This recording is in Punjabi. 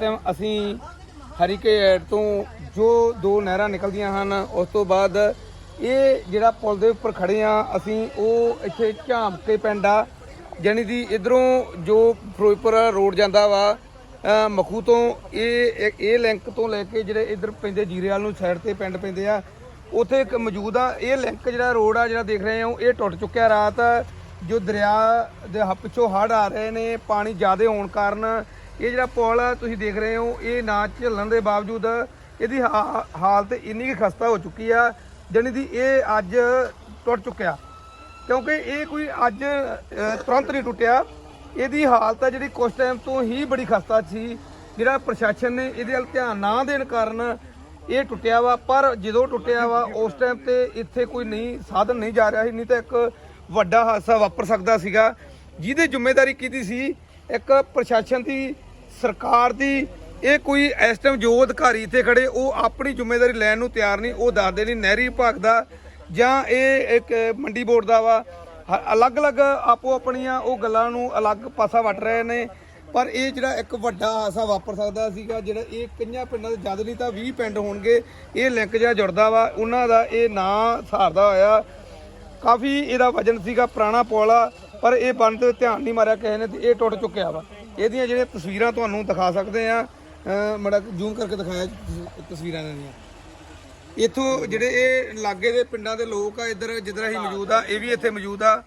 ਟਾਈਮ ਅਸੀਂ ਐਡ ਤੋਂ ਜੋ ਦੋ ਨਹਿਰਾਂ ਨਿਕਲਦੀਆਂ ਹਨ ਉਸ ਤੋਂ ਬਾਅਦ ਇਹ ਜਿਹੜਾ ਪੁਲ ਦੇ ਉੱਪਰ ਖੜੇ ਆ ਅਸੀਂ ਉਹ ਇੱਥੇ ਝਾਂਪ ਕੇ ਪਿੰਡ ਆ ਜਾਣੀ ਦੀ ਇਧਰੋਂ ਜੋ ਫਿਰੋਜ਼ਪੁਰ ਰੋਡ ਜਾਂਦਾ ਵਾ ਅ, ਮਖੂ ਤੋਂ ਇਹ ਇਹ- ਲਿੰਕ ਤੋਂ ਲੈ ਕੇ ਜਿਹੜੇ ਇਧਰ ਪੈਂਦੇ ਜੀਰੇਵਾਲ ਨੂੰ ਸਾਈਡ ਤੇ ਪਿੰਡ ਪੈਂਦੇ ਆ ਉੱਥੇ ਇੱਕ ਮੌਜੂਦ ਆ ਇਹ ਲਿੰਕ ਜਿਹੜਾ ਰੋਡ ਆ ਜਿਹੜਾ ਦੇਖ ਰਹੇ ਹੋ ਇਹ ਟੁੱਟ ਚੁੱਕਿਆ ਰਾਤ ਜੋ ਦਰਿਆ ਦੇ ਹ- ਪਿੱਛੋਂ ਹੜ੍ਹ ਆ ਰਹੇ ਨੇ ਪਾਣੀ ਜ਼ਿਆਦਾ ਹੋਣ ਕਾਰਨ ਇਹ ਜਿਹੜਾ ਪੁਲ ਆ ਤੁਸੀਂ ਦੇਖ ਰਹੇ ਹੋ, ਇਹ ਨਾ ਝੱਲਣ ਦੇ ਬਾਵਜੂਦ ਇਹਦੀ ਹਾ- ਹਾਲਤ ਇੰਨੀ ਕੁ ਖਸਤਾ ਹੋ ਚੁੱਕੀ ਆ, ਜਾਣੀ ਦੀ ਇਹ ਅੱਜ ਟੁੱਟ ਚੁੱਕਿਆ। ਕਿਉਂਕਿ ਇਹ ਕੋਈ ਅੱਜ ਤੁਰੰਤ ਨਹੀਂ ਟੁੱਟਿਆ। ਇਹਦੀ ਹਾਲਤ ਆ ਜਿਹੜੀ ਕੁਝ ਟਾਈਮ ਤੋਂ ਹੀ ਬੜੀ ਖਸਤਾ ਸੀ। ਜਿਹੜਾ ਪ੍ਰਸ਼ਾਸਨ ਨੇ ਇਹਦੇ ਵੱਲ ਧਿਆਨ ਨਾ ਦੇਣ ਕਾਰਨ ਇਹ ਟੁੱਟਿਆ ਵਾ, ਪਰ ਜਦੋਂ ਟੁੱਟਿਆ ਵਾ, ਉਸ ਟਾਈਮ ਤੇ ਇੱਥੇ ਕੋਈ ਨਹੀਂ, ਸਾਧਨ ਨਹੀਂ ਜਾ ਰਿਹਾ ਸੀ, ਨਹੀਂ ਤਾਂ ਇੱਕ ਵੱਡਾ ਹਾਦਸਾ ਵਾਪਰ ਸਕਦਾ ਸੀਗਾ। ਜਿਹਦੀ ਜ਼ਿੰਮੇਵਾਰੀ ਕਿਹਦੀ ਸੀ, ਇੱਕ ਪ੍ਰਸ਼ਾਸਨ ਦੀ ਸਰਕਾਰ ਦੀ ਇਹ ਕੋਈ ਇਸ ਟਾਈਮ ਜੋ ਅਧਿਕਾਰੀ ਇੱਥੇ ਖੜੇ, ਉਹ ਆਪਣੀ ਜ਼ਿੰਮੇਵਾਰੀ ਲੈਣ ਨੂੰ ਤਿਆਰ ਨਹੀਂ, ਉਹ ਦੱਸਦੇ ਨਹੀਂ ਨਹਿਰੀ ਵਿਭਾਗ ਦਾ ਜਾਂ ਇਹ ਇੱਕ ਮੰਡੀ ਬੋਰਡ ਦਾ ਵਾ। ਹ- ਅਲੱਗ-ਅਲੱਗ ਆਪੋ ਆਪਣੀਆਂ ਉਹ ਗੱਲਾਂ ਨੂੰ ਅਲੱਗ ਪਾਸਾ ਵੱਟ ਰਹੇ ਨੇ। ਪਰ ਇਹ ਜਿਹੜਾ ਇੱਕ ਵੱਡਾ ਹਾਸਾ ਵਾਪਰ ਸਕਦਾ ਸੀਗਾ, ਜਿਹੜਾ ਇਹ ਕਈਆਂ ਪਿੰਡਾਂ ਦੇ ਜਦ ਨਹੀਂ ਤਾਂ 20 ਪਿੰਡ ਹੋਣਗੇ, ਇਹ ਲਿੰਕ ਜਿਹੜਾ ਜੁੜਦਾ ਵਾ। ਉਹਨਾਂ ਦਾ ਇਹ ਨਾਂ ਸਾਰਦਾ ਹੋਇਆ। ਕਾਫੀ ਇਹਦਾ ਵਜਨ ਸੀਗਾ ਪੁਰਾਣਾ ਪੁਲ ਪਰ ਇਹ ਬੰਦ ਤੇ ਧਿਆਨ ਨਹੀਂ ਮਾਰਿਆ ਕਿਸੇ ਨੇ ਤੇ ਇਹ ਟੁੱਟ ਚੁੱਕਿਆ ਵਾ। ਇਹਦੀਆਂ ਜਿਹੜੀਆਂ ਤਸਵੀਰਾਂ ਤੁਹਾਨੂੰ ਦਿਖਾ ਸਕਦੇ ਆ ਮੜਾ ਜ਼ੂਮ ਕਰਕੇ ਦਿਖਾਇਆ ਤਸ- ਤਸਵੀਰਾਂ ਦੀਆਂ। ਇੱਥੋਂ ਜਿਹੜੇ ਇਹ ਲਾਗੇ ਦੇ ਪਿੰਡਾਂ ਦੇ ਲੋਕ ਆ, ਇੱਧਰ ਜਿੱਧਰ ਅਸੀਂ ਮੌਜੂਦ ਆ, ਇਹ ਵੀ ਇੱਥੇ ਮੌਜੂਦ ਆ।